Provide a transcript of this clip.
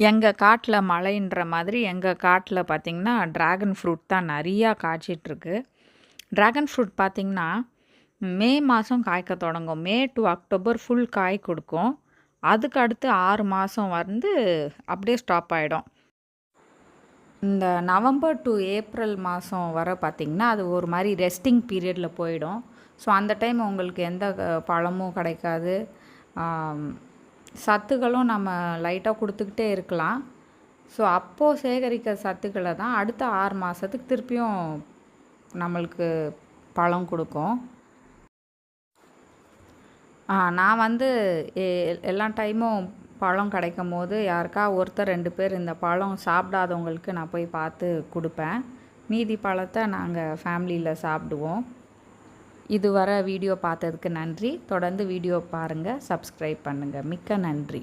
எங்கள் காட்டில் மழைன்ற மாதிரி எங்கள் காட்டில் பார்த்திங்கன்னா ட்ராகன் ஃப்ரூட் தான் நிறையா காய்ச்சிட்ருக்கு. ட்ராகன் ஃப்ரூட் பார்த்திங்கன்னா மே மாதம் காய்க்க தொடங்கும். மே டு அக்டோபர் ஃபுல் காய் கொடுக்கும். அதுக்கு அடுத்து ஆறு மாதம் வந்து அப்படியே ஸ்டாப் ஆகிடும் இந்த நவம்பர் டு ஏப்ரல் மாதம் வர பார்த்திங்கன்னா அது ஒரு மாதிரி ரெஸ்டிங் பீரியடில் போயிடும். ஸோ அந்த டைம் உங்களுக்கு எந்த பழமும் கிடைக்காது. சத்துக்களும் நம்ம லைட்டாக கொடுத்துக்கிட்டே இருக்கலாம். ஸோ அப்போது சேகரிக்கிற சத்துக்களை தான் அடுத்த ஆறு மாதத்துக்கு திருப்பியும் நம்மளுக்கு பழம் கொடுக்கும். நான் வந்து எல்லா டைமும் பழம் கிடைக்கும் போது யாருக்கா ஒருத்தர் ரெண்டு பேர் இந்த பழம் சாப்பிடாதவங்களுக்கு நான் போய் பார்த்து கொடுப்பேன். மீதி பழத்தை நாங்கள் ஃபேமிலியில் சாப்பிடுவோம். இதுவரை வீடியோ பார்த்ததுக்கு நன்றி. தொடர்ந்து வீடியோ பாருங்கள் சப்ஸ்கிரைப் பண்ணுங்கள் மிக்க நன்றி.